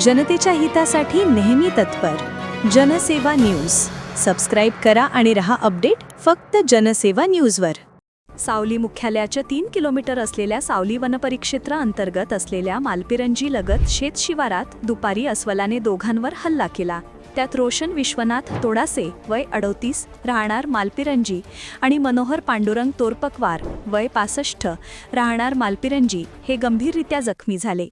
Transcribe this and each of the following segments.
जनतेच्या हितासाठी नेहमी तत्पर. जनसेवा न्यूज. सबस्क्राईब करा आणि रहा अपडेट फक्त जनसेवा न्यूजवर. सावली मुख्यालयाच्या तीन किलोमीटर असलेल्या सावली वनपरिक्षेत्र अंतर्गत असलेल्या मालपिरंजी लगत शेत शिवारात दुपारी अस्वलाने दोघांवर हल्ला केला. त्यात रोशन विश्वनाथ तोडासे वय अडोतीस राहणार मालपिरंजी आणि मनोहर पांडुरंग तोरपकवार वय पासष्ट राहणार मालपिरंजी हे गंभीररित्या जखमी झाले.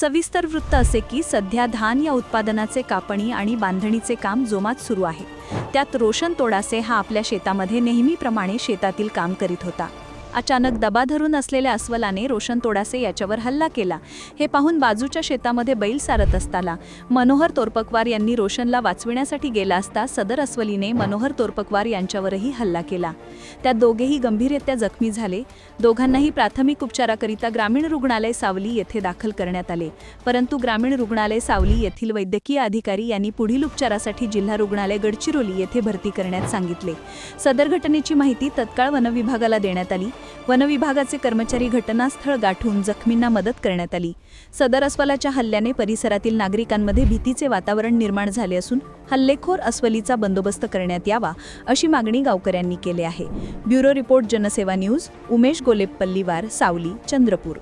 सविस्तर वृत्त असे की सध्या धान या उत्पादनाचे कापणी आणि बांधणीचे काम जोमात सुरू आहे. त्यात रोशन तोडासे हा आपल्या शेतामध्ये नेहमीप्रमाणे शेतातील काम करीत होता. अचानक दबा धरून असलेल्या अस्वलाने रोशन तोडासे याच्यावर हल्ला केला. हे पाहून बाजूच्या शेतामध्ये बैल सारत असताना मनोहर तोरपकवार यांनी रोशनला वाचविण्यासाठी गेला असता सदर अस्वलीने मनोहर तोरपकवार यांच्यावरही हल्ला केला. त्यात दोघेही गंभीररित्या जखमी झाले. दोघांनाही प्राथमिक उपचाराकरिता ग्रामीण रुग्णालय सावली येथे दाखल करण्यात आले. परंतु ग्रामीण रुग्णालय सावली येथील वैद्यकीय अधिकारी यांनी पुढील उपचारासाठी जिल्हा रुग्णालय गडचिरोली येथे भरती करण्यात सांगितले. सदर घटनेची माहिती तत्काळ वनविभागाला देण्यात आली. वनविभागाचे कर्मचारी घटनास्थळ गाठून जखमींना मदत करण्यात आली. सदर अस्वलाच्या हल्ल्याने परिसरातील नागरिकांमध्ये भीतीचे वातावरण निर्माण झाले असून हल्लेखोर अस्वलीचा बंदोबस्त करण्यात यावा अशी मागणी गावकऱ्यांनी केली आहे. Bureau report Jansewa news Umesh Golepalliwar Sawali Chandrapur.